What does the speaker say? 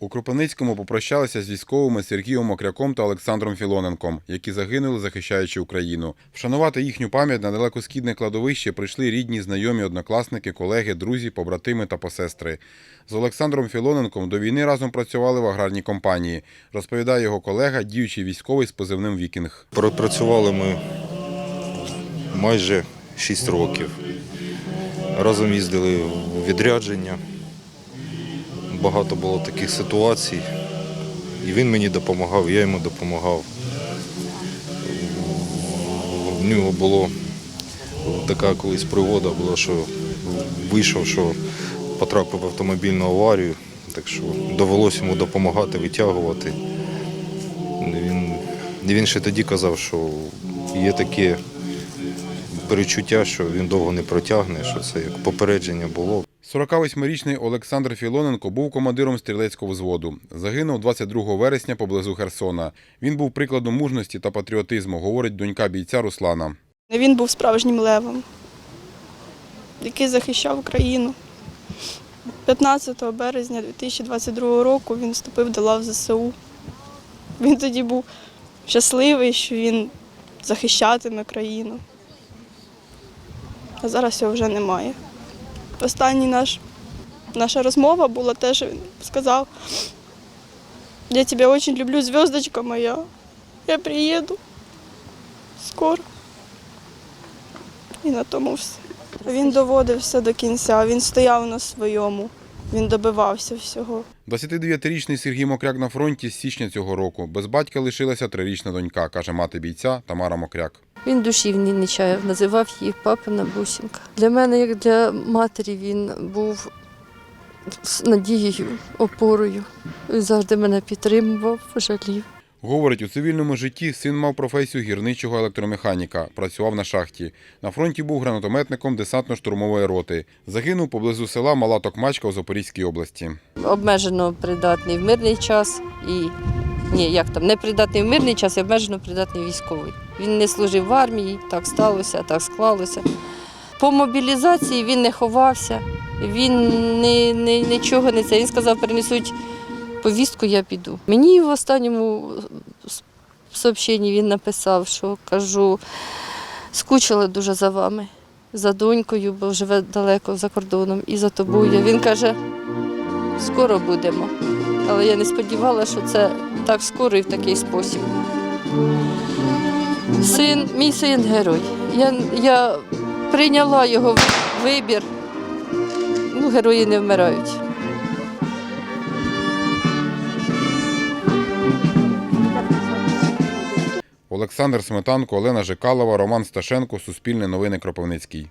У Кропивницькому попрощалися з військовими Сергієм Мокряком та Олександром Філоненком, які загинули, захищаючи Україну. Вшанувати їхню пам'ять на далекосхідне кладовище прийшли рідні, знайомі, однокласники, колеги, друзі, побратими та посестри. З Олександром Філоненком до війни разом працювали в аграрній компанії, розповідає його колега, діючий військовий з позивним Вікінг. Пропрацювали ми майже 6 років. Разом їздили в відрядження. Багато було таких ситуацій. І він мені допомагав, я йому допомагав. В нього було така колись пригода була, що вийшов, що потрапив в автомобільну аварію, так що довелося йому допомагати, витягувати. Він, він ще тоді казав, що є таке перечуття, що він довго не протягне, що це як попередження було. 48-річний Олександр Філоненко був командиром стрілецького взводу. Загинув 22 вересня поблизу Херсона. Він був прикладом мужності та патріотизму, говорить донька бійця Руслана. Він був справжнім левом, який захищав Україну. 15 березня 2022 року він вступив до лав ЗСУ. Він тоді був щасливий, що він захищатиме країну. А зараз його вже немає. Останній наш, наша розмова була те, що він сказав, я тебе дуже люблю, зв'язочка моя. Я приїду скоро. І на тому все. Він доводив все до кінця, він стояв на своєму, він добивався всього. 29-річний Сергій Мокряк на фронті з січня цього року. Без батька лишилася трирічна донька, каже мати бійця Тамара Мокряк. Він душів не не називав її папина бусінка. Для мене, як для матері, він був з надією, опорою. Він завжди мене підтримував, жалів. Говорить, у цивільному житті син мав професію гірничого електромеханіка, працював на шахті. На фронті був гранатометником десантно-штурмової роти. Загинув поблизу села Мала Токмачка у Запорізькій області. Обмежено придатний в мирний час і ні, як там, не придатний в мирний час і обмежено придатний військовий. Він не служив в армії, так сталося, так склалося. По мобілізації він не ховався, він не, не, нічого не це. Він сказав, принесуть повістку, я піду. Мені в останньому сообщенні він написав, що кажу, скучила дуже за вами, за донькою, бо живе далеко за кордоном, і за тобою. Він каже, скоро будемо. Але я не сподівалася, що це так скоро і в такий спосіб. Син, мій син герой. Я, я прийняла його вибір. Ну, герої не вмирають. Олександр Сметанко, Олена Жикалова, Роман Сташенко, Суспільне новини Кропивницький.